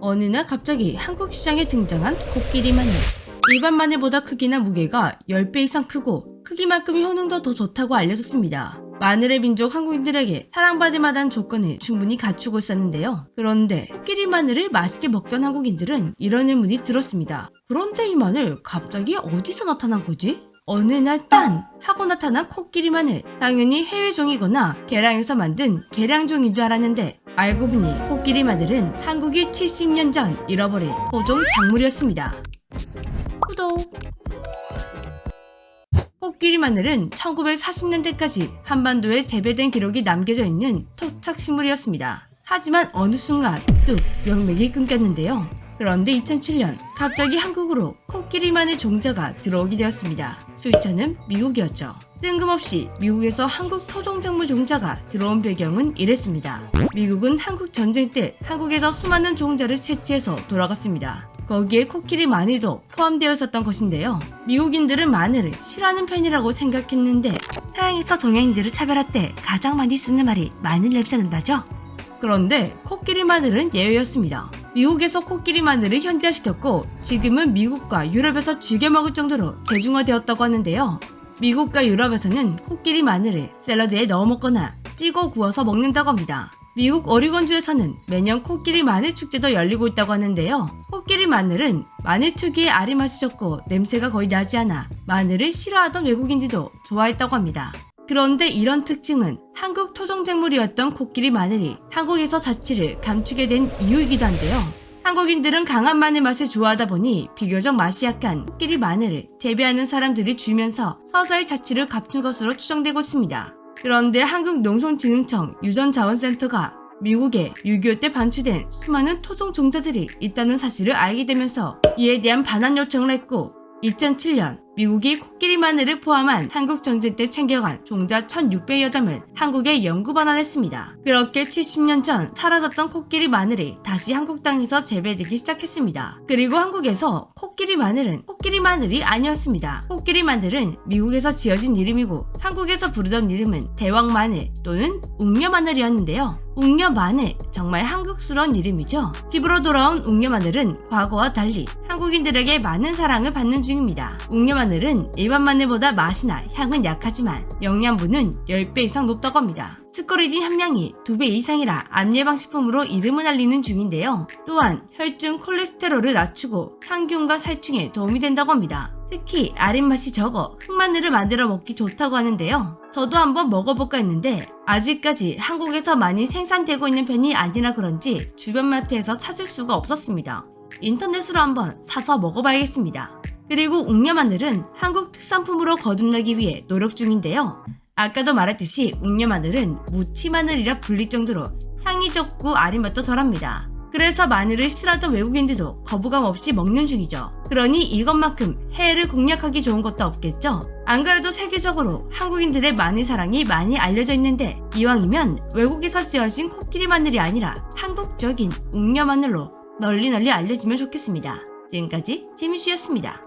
어느 날 갑자기 한국 시장에 등장한 코끼리 마늘. 일반 마늘보다 크기나 무게가 10배 이상 크고 크기만큼 효능도 더 좋다고 알려졌습니다. 마늘의 민족 한국인들에게 사랑받을 만한 조건을 충분히 갖추고 있었는데요. 그런데 코끼리 마늘을 맛있게 먹던 한국인들은 이런 의문이 들었습니다. 그런데 이 마늘 갑자기 어디서 나타난 거지? 어느 날 짠! 하고 나타난 코끼리 마늘. 당연히 해외종이거나 개량에서 만든 개량종인 줄 알았는데 알고 보니 코끼리 마늘은 한국이 70년 전 잃어버린 토종 작물이었습니다. 구독! 코끼리 마늘은 1940년대까지 한반도에 재배된 기록이 남겨져 있는 토착 식물이었습니다. 하지만 어느 순간 뚝 명맥이 끊겼는데요. 그런데 2007년 갑자기 한국으로 코끼리 마늘 종자가 들어오게 되었습니다. 출처는 미국이었죠. 뜬금없이 미국에서 한국 토종작물 종자가 들어온 배경은 이랬습니다. 미국은 한국 전쟁 때 한국에서 수많은 종자를 채취해서 돌아갔습니다. 거기에 코끼리 마늘도 포함되어 있었던 것인데요. 미국인들은 마늘을 싫어하는 편이라고 생각했는데 서양에서 동양인들을 차별할 때 가장 많이 쓰는 말이 마늘 냄새 난다죠? 그런데 코끼리 마늘은 예외였습니다. 미국에서 코끼리 마늘을 현지화시켰고 지금은 미국과 유럽에서 즐겨 먹을 정도로 대중화되었다고 하는데요. 미국과 유럽에서는 코끼리 마늘을 샐러드에 넣어 먹거나 찌고 구워서 먹는다고 합니다. 미국 오리건주에서는 매년 코끼리 마늘 축제도 열리고 있다고 하는데요. 코끼리 마늘은 마늘 특유의 알이 맛이 적고 냄새가 거의 나지 않아 마늘을 싫어하던 외국인들도 좋아했다고 합니다. 그런데 이런 특징은 한국 토종작물이었던 코끼리 마늘이 한국에서 자취를 감추게 된 이유이기도 한데요. 한국인들은 강한 마늘 맛을 좋아하다 보니 비교적 맛이 약한 코끼리 마늘을 재배하는 사람들이 줄면서 서서히 자취를 감춘 것으로 추정되고 있습니다. 그런데 한국농촌진흥청 유전자원센터가 미국에 6.25 때 반출된 수많은 토종 종자들이 있다는 사실을 알게 되면서 이에 대한 반환 요청을 했고 2007년 미국이 코끼리 마늘을 포함한 한국 전쟁 때 챙겨간 종자 1600여 점을 한국에 연구 반환했습니다. 그렇게 70년 전 사라졌던 코끼리 마늘이 다시 한국 땅에서 재배되기 시작했습니다. 그리고 한국에서 코끼리 마늘은 코끼리 마늘이 아니었습니다. 코끼리 마늘은 미국에서 지어진 이름이고 한국에서 부르던 이름은 대왕 마늘 또는 웅녀 마늘이었는데요. 웅녀 마늘 정말 한국스러운 이름이죠. 집으로 돌아온 웅녀 마늘은 과거와 달리 한국인들에게 많은 사랑을 받는 중입니다. 웅녀 은 일반 마늘보다 맛이나 향은 약하지만 영양분은 10배 이상 높다고 합니다. 스코리딘 함량이 2배 이상이라 암 예방 식품으로 이름을 알리는 중인데요. 또한 혈중 콜레스테롤을 낮추고 항균과 살충에 도움이 된다고 합니다. 특히 아린 맛이 적어 흑마늘을 만들어 먹기 좋다고 하는데요. 저도 한번 먹어볼까 했는데 아직까지 한국에서 많이 생산되고 있는 편이 아니라 그런지 주변 마트에서 찾을 수가 없었습니다. 인터넷으로 한번 사서 먹어봐야겠습니다. 그리고 웅녀마늘은 한국 특산품으로 거듭나기 위해 노력 중인데요. 아까도 말했듯이 웅녀마늘은 무치마늘이라 불릴 정도로 향이 적고 아린 맛도 덜합니다. 그래서 마늘을 싫어하던 외국인들도 거부감 없이 먹는 중이죠. 그러니 이것만큼 해외를 공략하기 좋은 것도 없겠죠? 안 그래도 세계적으로 한국인들의 마늘 사랑이 많이 알려져 있는데 이왕이면 외국에서 지어진 코끼리 마늘이 아니라 한국적인 웅녀 마늘로 널리 널리 알려지면 좋겠습니다. 지금까지 재미씨였습니다.